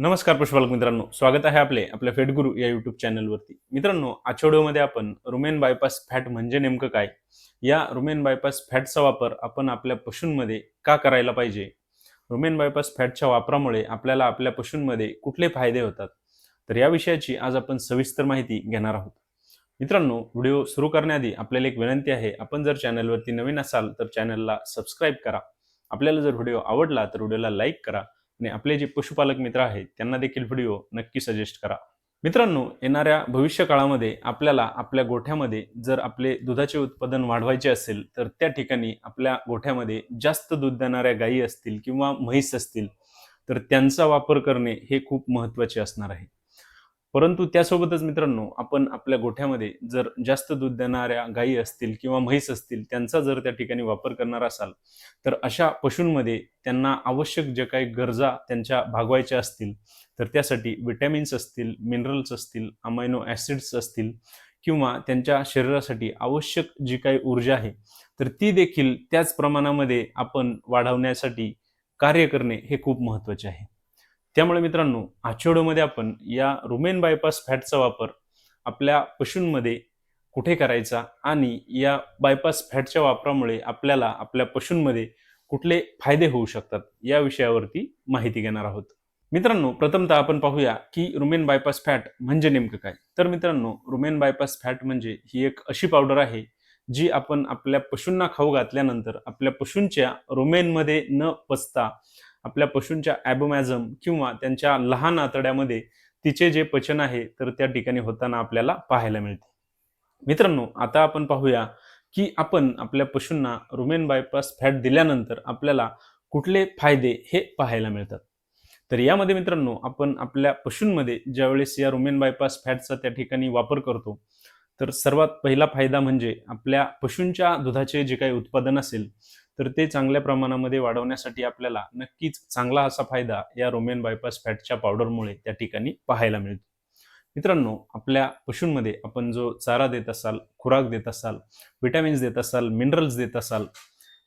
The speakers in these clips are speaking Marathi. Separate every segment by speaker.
Speaker 1: नमस्कार पशुपालक मित्रांनो स्वागत आहे आपले आपल्या फेटगुरु या युट्यूब चॅनलवरती मित्रांनो आजच्या व्हिडिओमध्ये आपण रुमेन बायपास फॅट म्हणजे नेमकं काय? या रुमेन बायपास फॅटचा वापर आपण आपल्या पशूंमध्ये का करायला पाहिजे? रुमेन बायपास फॅटच्या वापरामुळे आपल्याला आपल्या पशूंमध्ये कुठले फायदे होतात? तर या विषयाची आज आपण सविस्तर माहिती घेणार आहोत. मित्रांनो व्हिडिओ सुरू करण्याआधी आपल्याला एक विनंती आहे आपण जर चॅनलवरती नवीन असाल तर चॅनलला सबस्क्राईब करा. आपल्याला जर व्हिडिओ आवडला तर व्हिडिओला लाईक करा. आणि आपले जे पशुपालक मित्र आहेत त्यांना देखील व्हिडिओ नक्की सजेस्ट करा. मित्रांनो येणाऱ्या भविष्य काळामध्ये आपल्याला आपल्या गोठ्यामध्ये जर आपले दुधाचे उत्पादन वाढवायचे असेल तर त्या ठिकाणी आपल्या गोठ्यामध्ये जास्त दूध देणाऱ्या गायी असतील किंवा म्हैस असतील तर त्यांचा वापर करणे हे खूप महत्त्वाचे असणार आहे. परंतु त्यासोबतच मित्रांनो आपण आपल्या गोठ्यामध्ये जर जास्त दूध देणाऱ्या गायी असतील किंवा म्हैस असतील त्यांचा जर त्या ठिकाणी वापर करणार असाल तर अशा पशूंमध्ये त्यांना आवश्यक जे काही गरजा त्यांच्या भागवायच्या असतील तर त्यासाठी विटॅमिन्स असतील मिनरल्स असतील अमायनो ॲसिड्स असतील किंवा त्यांच्या शरीरासाठी आवश्यक जी काही ऊर्जा आहे तर ती देखील त्याच प्रमाणामध्ये आपण वाढवण्यासाठी कार्य करणे हे खूप महत्त्वाचे आहे. त्यामुळे मित्रांनो आजच्या व्हिडिओमध्ये आपण या रुमेन बायपास फॅटचा वापर आपल्या पशूंमध्ये कुठे करायचा आणि या बायपास फॅटच्या वापरामुळे आपल्याला आपल्या पशूंमध्ये कुठले फायदे होऊ शकतात या विषयावरती माहिती घेणार आहोत. मित्रांनो प्रथमतः आपण पाहूया की रुमेन बायपास फॅट म्हणजे नेमकं काय? तर मित्रांनो रुमेन बायपास फॅट म्हणजे ही एक अशी पावडर आहे जी आपण आपल्या पशूंना खाऊ घातल्यानंतर आपल्या पशूंच्या रुमेनमध्ये न पचता आपल्या पशूंच्या ॲबोमॅझम किंवा त्यांच्या लहान आतड्यामध्ये तिचे जे पचन आहे तर त्या ठिकाणी होताना आपल्याला पाहायला मिळते. मित्रांनो आता आपण पाहूया की आपण आपल्या पशूंना रुमेन बायपास फॅट दिल्यानंतर आपल्याला कुठले फायदे हे पाहायला मिळतात? तर यामध्ये मित्रांनो आपण आपल्या पशूंमध्ये ज्यावेळेस या रुमेन बायपास फॅटचा त्या ठिकाणी वापर करतो तर सर्वात पहिला फायदा म्हणजे आपल्या पशूंच्या दुधाचे जे काही उत्पादन असेल तर ते चांगल्या प्रमाणामध्ये वाढवण्यासाठी आपल्याला नक्कीच चांगला असा फायदा या रोमेन बायपास फॅटच्या पावडरमुळे त्या ठिकाणी पाहायला मिळतो. मित्रांनो आपल्या पशूंमध्ये आपण जो चारा देत असाल खुराक देत असाल विटॅमिन्स देत असाल मिनरल्स देत असाल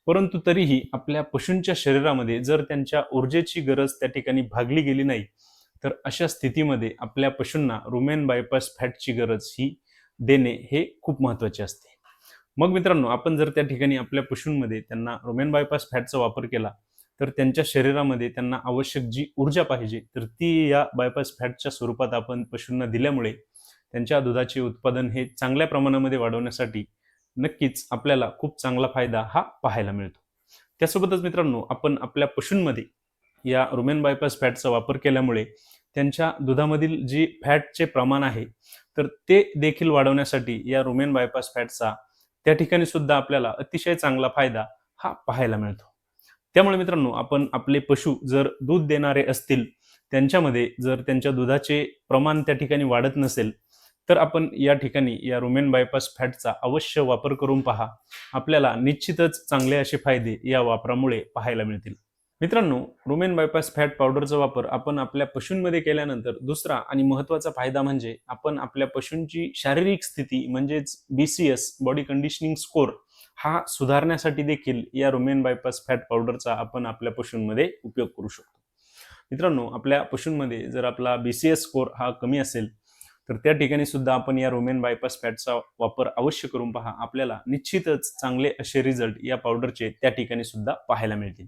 Speaker 1: परंतु तरीही आपल्या पशूंच्या शरीरामध्ये जर त्यांच्या ऊर्जेची गरज त्या ठिकाणी भागली गेली नाही तर अशा स्थितीमध्ये आपल्या पशूंना रुमेन बायपास फॅटची गरज ही देणे हे खूप महत्त्वाचे असते. मग मित्रांनो आपण जर त्या ठिकाणी आपल्या पशूंमध्ये त्यांना रोमेन बायपास फॅटचा वापर केला तर त्यांच्या शरीरामध्ये त्यांना आवश्यक जी ऊर्जा पाहिजे तर ती या बायपास फॅटच्या स्वरूपात आपण पशूंना दिल्यामुळे त्यांच्या दुधाचे उत्पादन हे चांगल्या प्रमाणामध्ये वाढवण्यासाठी नक्कीच आपल्याला खूप चांगला फायदा हा पाहायला मिळतो. त्यासोबतच मित्रांनो आपण आपल्या पशूंमध्ये या रोमॅन बायपास फॅटचा वापर केल्यामुळे त्यांच्या दुधामधील जी फॅटचे प्रमाण आहे तर ते देखील वाढवण्यासाठी या रोमॅन बायपास फॅटचा त्या ठिकाणी सुद्धा आपल्याला अतिशय चांगला फायदा हा पाहायला मिळतो. त्यामुळे मित्रांनो आपण आपले पशु जर दूध देणारे असतील त्यांच्यामध्ये जर त्यांच्या दुधाचे प्रमाण त्या ठिकाणी वाढत नसेल तर आपण या ठिकाणी या रुमेन बायपास फॅटचा अवश्य वापर करून पहा. आपल्याला निश्चितच चांगले असे फायदे या वापरामुळे पाहायला मिळतील. मित्रांनो रुमेन बायपास फॅट पावडरचा वापर आपण आपल्या पशूंमध्ये केल्यानंतर दुसरा आणि महत्त्वाचा फायदा म्हणजे आपण आपल्या पशूंची शारीरिक स्थिती म्हणजेच B C S body conditioning score हा सुधारण्यासाठी देखील या रुमेन बायपास फॅट पावडरचा आपण आपल्या पशूंमध्ये उपयोग करू शकतो. मित्रांनो आपल्या पशूंमध्ये जर आपला बी सी एस स्कोर हा कमी असेल तर त्या ठिकाणी सुद्धा आपण या रोमेन बायपास फॅटचा वापर अवश्य करून पहा. आपल्याला निश्चितच चांगले असे रिझल्ट या पावडरचे त्या ठिकाणी सुद्धा पाहायला मिळतील.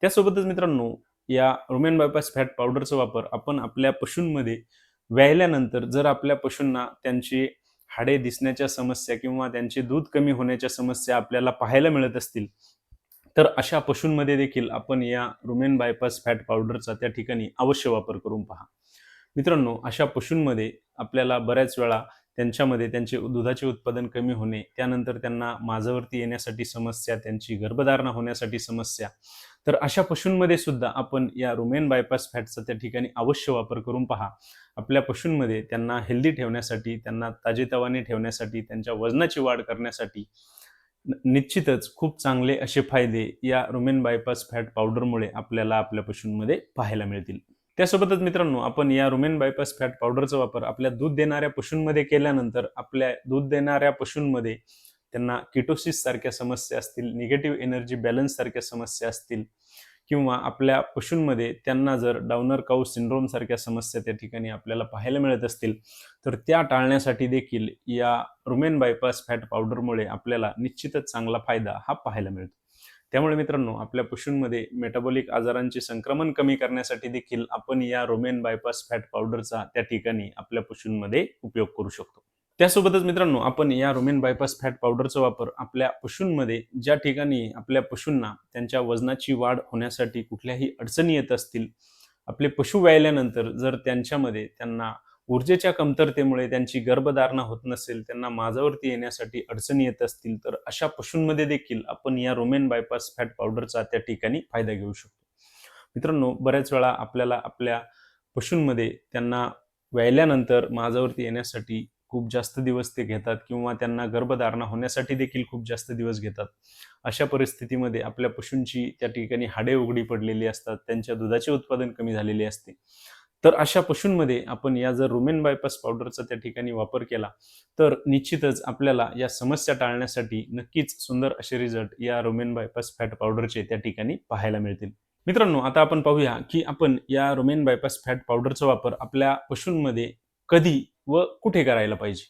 Speaker 1: त्यासोबतच मित्रांनो या रोमेन बायपास फॅट पावडरचा वापर आपण आपल्या पशूंमध्ये व्यायल्यानंतर जर आपल्या पशूंना त्यांची हाडे दिसण्याच्या समस्या किंवा त्यांचे दूध कमी होण्याच्या समस्या आपल्याला पाहायला मिळत असतील तर अशा पशूंमध्ये देखील आपण या रुमेन बायपास फॅट पावडरचा त्या ठिकाणी अवश्य वापर करून पहा. मित्रांनो अशा पशूंमध्ये आपल्याला बऱ्याच वेळा त्यांच्यामध्ये त्यांचे दुधाचे उत्पादन कमी होणे त्यानंतर त्यांना माझावरती येण्यासाठी समस्या त्यांची गर्भधारणा होण्यासाठी समस्या तर अशा पशूंमध्ये सुद्धा आपण या रुमेन बायपास फॅटचा त्या ठिकाणी अवश्य वापर करून पहा. आपल्या पशूंमध्ये त्यांना हेल्दी ठेवण्यासाठी त्यांना ताजेतवाने ठेवण्यासाठी त्यांच्या वजनाची वाढ करण्यासाठी निश्चितच खूप चांगले असे फायदे या रुमेन बायपास फॅट पावडरमुळे आपल्याला आपल्या पशूंमध्ये पाहायला मिळतील. त्यासोबतच मित्रांनो आपण या रुमेन बायपास फॅट पावडरचा वापर आपल्या दूध देणाऱ्या पशूंमध्ये केल्यानंतर आपल्या दूध देणाऱ्या पशूंमध्ये त्यांना किटोसिस सारख्या समस्या असतील निगेटिव्ह एनर्जी बॅलन्स सारख्या समस्या असतील किंवा आपल्या पशूंमध्ये त्यांना जर डाउनर काऊ सिंड्रोम सारख्या समस्या त्या ठिकाणी आपल्याला पाहायला मिळत असतील तर त्या टाळण्यासाठी देखील या रुमेन बायपास फॅट पावडरमुळे आपल्याला निश्चितच चांगला फायदा हा पाहायला मिळतो. त्यामुळे मित्रांनो आपल्या पशूंमध्ये मेटाबॉलिक आजारांचे संक्रमण कमी करण्यासाठी देखील आपण या रोमेन बायपास फॅट पावडरचा त्या ठिकाणी आपल्या पशूंमध्ये उपयोग करू शकतो. त्यासोबतच मित्रांनो आपण या रोमेन बायपास फॅट पावडरचा वापर आपल्या पशूंमध्ये ज्या ठिकाणी आपल्या पशूंना त्यांच्या वजनाची वाढ होण्यासाठी कुठल्याही अडचणी येत असतील आपले पशु व्यायल्यानंतर जर त्यांच्यामध्ये त्यांना ऊर्जेच्या कमतरतेमुळे त्यांची गर्भधारणा होत नसेल त्यांना माझावरती येण्यासाठी अडचणी येत असतील तर अशा पशूंमध्ये देखील आपण या रोमेन बायपास फॅट पावडरचा त्या ठिकाणी फायदा घेऊ शकतो. मित्रांनो बऱ्याच वेळा आपल्याला आपल्या पशूंमध्ये त्यांना व्यायल्यानंतर माझावरती येण्यासाठी खूप जास्त दिवस ते घेतात किंवा त्यांना गर्भधारणा होण्यासाठी देखील खूप जास्त दिवस घेतात. अशा परिस्थितीमध्ये आपल्या पशूंची त्या ठिकाणी हाडे उघडी पडलेली असतात त्यांच्या दुधाचे उत्पादन कमी झालेले असते. तर अशा पशूंमध्ये आपण या जर रुमेन बायपास पावडरचा त्या ठिकाणी वापर केला तर निश्चितच आपल्याला या समस्या टाळण्यासाठी नक्कीच सुंदर असे रिझल्ट या रोमेन बायपास फॅट पावडरचे त्या ठिकाणी पाहायला मिळतील. मित्रांनो आता आपण पाहूया की आपण या रोमेन बायपास फॅट पावडरचा वापर आपल्या पशूंमध्ये कधी व कुठे करायला पाहिजे?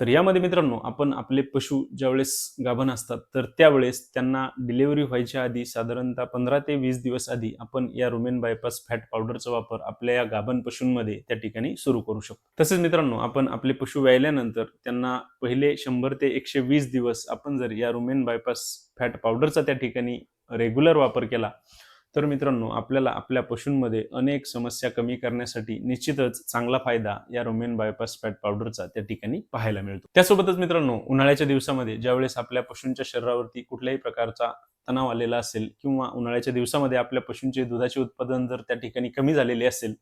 Speaker 1: तर यामध्ये मित्रांनो आपण आपले पशु ज्यावेळेस गाभण असतात तर त्यावेळेस त्यांना डिलिव्हरी व्हायच्या आधी साधारणतः पंधरा ते वीस दिवस आधी आपण या रुमेन बायपास फॅट पावडरचा वापर आपल्या या गाभण पशूंमध्ये त्या ठिकाणी सुरू करू शकतो. तसेच मित्रांनो आपण आपले पशु व्यायल्यानंतर त्यांना पहिले शंभर ते एकशे वीस दिवस आपण जर या रुमेन बायपास फॅट पावडरचा त्या ठिकाणी रेग्युलर वापर केला तर मित्रांनो आपल्याला आपल्या पशूंमध्ये अनेक समस्या कमी करण्यासाठी निश्चितच चांगला फायदा या रोमेन बायपास फॅट पावडरचा त्या ठिकाणी पाहायला मिळतो. त्यासोबतच मित्रांनो उन्हाळ्याच्या दिवसामध्ये ज्यावेळेस आपल्या पशूंच्या शरीरावरती कुठल्याही प्रकारचा तणाव आलेला असेल किंवा उन्हाळ्याच्या दिवसामध्ये आपल्या पशूंचे दुधाचे उत्पादन जर त्या ठिकाणी कमी झालेले असेल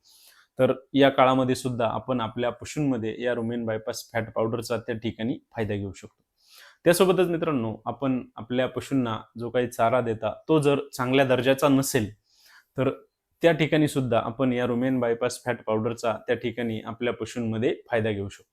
Speaker 1: तर या काळामध्ये सुद्धा आपण आपल्या पशूंमध्ये या रोमेन बायपास फॅट पावडरचा त्या ठिकाणी फायदा घेऊ शकतो. त्यासोबतच मित्रांनो आपण आपल्या पशूंना जो काही चारा देता तो जर चांगल्या दर्जाचा नसेल तर त्या ठिकाणी सुद्धा आपण या रोमेन बायपास फॅट पावडरचा त्या ठिकाणी आपल्या पशूंमध्ये फायदा घेऊ शकतो.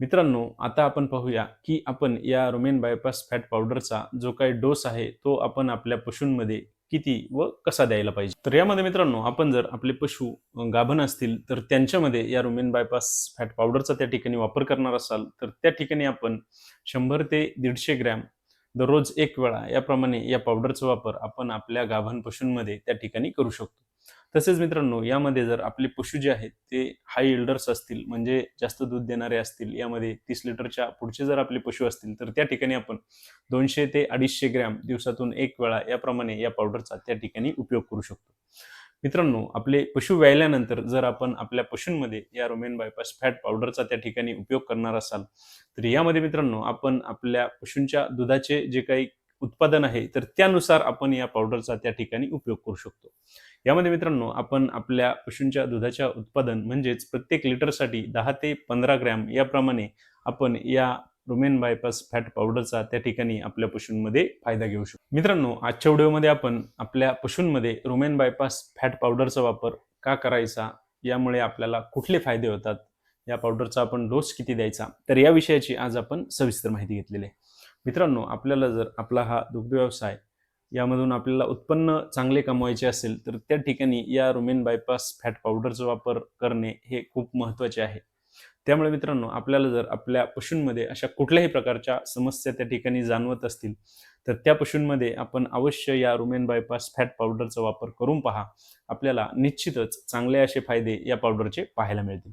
Speaker 1: मित्रांनो आता आपण पाहूया की आपण या रोमेन बायपास फॅट पावडरचा जो काही डोस आहे तो आपण आपल्या पशूंमध्ये किती व कसा द्यायला पाहिजे? तर यामध्ये मित्रांनो आपण जर आपले पशु गाभण असतील तर त्यांच्यामध्ये या रुमेन बायपास फॅट पावडरचा त्या ठिकाणी वापर करणार असाल तर त्या ठिकाणी आपण शंभर ते दीडशे ग्रॅम दररोज एक वेळा याप्रमाणे या पावडरचा वापर आपण आपल्या गाभण पशूंमध्ये त्या ठिकाणी करू शकतो. तसेच मित्रांनो यामध्ये जर आपले पशु जे आहेत ते हाय इल्डर्स असतील म्हणजे जास्त दूध देणारे असतील यामध्ये तीस लिटरच्या पुढचे जर आपले पशु असतील तर त्या ठिकाणी आपण दोनशे ते अडीचशे ग्रॅम दिवसातून एक वेळा याप्रमाणे या पावडरचा त्या ठिकाणी उपयोग करू शकतो. मित्रांनो आपले पशु व्यायल्यानंतर जर आपण आपल्या पशूंमध्ये या रोमेन बायपास फॅट पावडरचा त्या ठिकाणी उपयोग करणार असाल तर यामध्ये मित्रांनो आपण आपल्या पशूंच्या दुधाचे जे काही उत्पादन आहे तर त्यानुसार आपण या पावडरचा त्या ठिकाणी उपयोग करू शकतो. यामध्ये मित्रांनो आपण आपल्या पशूंच्या दुधाच्या उत्पादन म्हणजेच प्रत्येक लिटरसाठी दहा ते पंधरा ग्रॅम याप्रमाणे आपण या रोमेन बायपास फॅट पावडरचा त्या ठिकाणी आपल्या पशूंमध्ये फायदा घेऊ शकतो. मित्रांनो आजच्या व्हिडिओमध्ये आपण आपल्या पशूंमध्ये रोमेन बायपास फॅट पावडरचा वापर का करायचा यामुळे आपल्याला कुठले फायदे होतात या पावडरचा आपण डोस किती द्यायचा तर या विषयाची आज आपण सविस्तर माहिती घेतलेली आहे. मित्रांनो आपल्याला जर आपला हा दुग्ध व्यवसाय यामधून आपल्याला उत्पन्न चांगले कमवायचे असेल तर त्या ठिकाणी या रोमेन बायपास फॅट पावडरचा वापर करणे हे खूप महत्त्वाचे आहे. त्यामुळे मित्रांनो आपल्याला जर आपल्या पशूंमध्ये अशा कुठल्याही प्रकारच्या समस्या त्या ठिकाणी जाणवत असतील तर त्या पशूंमध्ये आपण अवश्य या रुमेन बायपास फॅट पावडरचा वापर करून पहा. आपल्याला निश्चितच चांगले असे फायदे या पावडरचे पाहायला मिळतील.